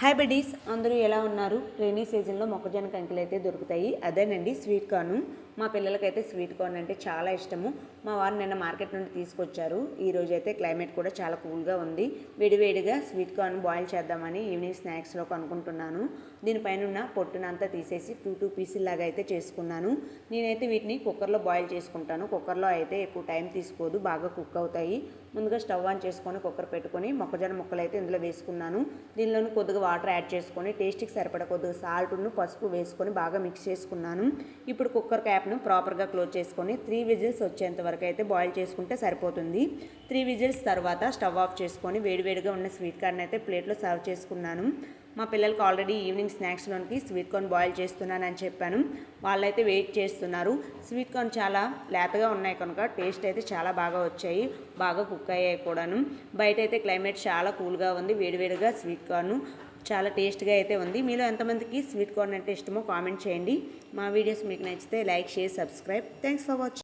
Hi buddies అందరూ ఎలా ఉన్నారు? రైనీ సీజన్లో మొక్కజొన్న కంకులు అయితే దొరుకుతాయి. అదేనండి స్వీట్ కార్ను మా పిల్లలకైతే స్వీట్ కార్న్ అంటే చాలా ఇష్టము. మా వారు నిన్న మార్కెట్ నుండి తీసుకొచ్చారు. ఈ అయితే క్లైమేట్ కూడా చాలా కూల్గా ఉంది. వేడివేడిగా స్వీట్ కార్న్ బాయిల్ చేద్దామని ఈవినింగ్ స్నాక్స్లో అనుకుంటున్నాను దీనిపైన ఉన్న పొట్టునంతా తీసేసి టూ టూ పీసుల్లాగా అయితే చేసుకున్నాను. నేనైతే వీటిని కుక్కర్లో బాయిల్ చేసుకుంటాను. కుక్కర్లో అయితే ఎక్కువ టైం తీసుకోదు. బాగా కుక్ అవుతాయి. ముందుగా స్టవ్ ఆన్ చేసుకొని కుక్కర్ పెట్టుకొని మొక్కజొన్న ముక్కలు అయితే ఇందులో వేసుకున్నాను. దీనిలోని కొద్దిగా వాటర్ యాడ్ చేసుకొని టేస్ట్కి సరిపడ కొద్దిగా సాల్ట్ను పసుపు వేసుకొని బాగా మిక్స్ చేసుకున్నాను. ఇప్పుడు కుక్కర్ క్యాప్ క్యాప్ను ప్రాపర్గా క్లోజ్ చేసుకొని త్రీ విజిల్స్ వచ్చేంత వరకు అయితే బాయిల్ చేసుకుంటే సరిపోతుంది. త్రీ విజిల్స్ తర్వాత స్టవ్ ఆఫ్ చేసుకొని వేడివేడిగా ఉన్న స్వీట్ కార్న్ అయితే ప్లేట్లో సర్వ్ చేసుకున్నాను. మా పిల్లలకి ఆల్రెడీ ఈవినింగ్ స్నాక్స్లోనికి స్వీట్ కార్న్ బాయిల్ చేస్తున్నానని చెప్పాను. వాళ్ళైతే వెయిట్ చేస్తున్నారు. స్వీట్ కార్న్ చాలా లేతగా ఉన్నాయి కనుక టేస్ట్ అయితే చాలా బాగా వచ్చాయి. బాగా కుక్ అయ్యాయి కూడాను. బయట అయితే క్లైమేట్ చాలా కూల్గా ఉంది. వేడివేడిగా స్వీట్ కార్న్ చాలా టేస్ట్గా అయితే ఉంది. మీలో ఎంతమందికి స్వీట్ కార్న్ అంటే ఇష్టమో కామెంట్ చేయండి. మా వీడియోస్ మీకు నచ్చితే like share subscribe. Thanks for watching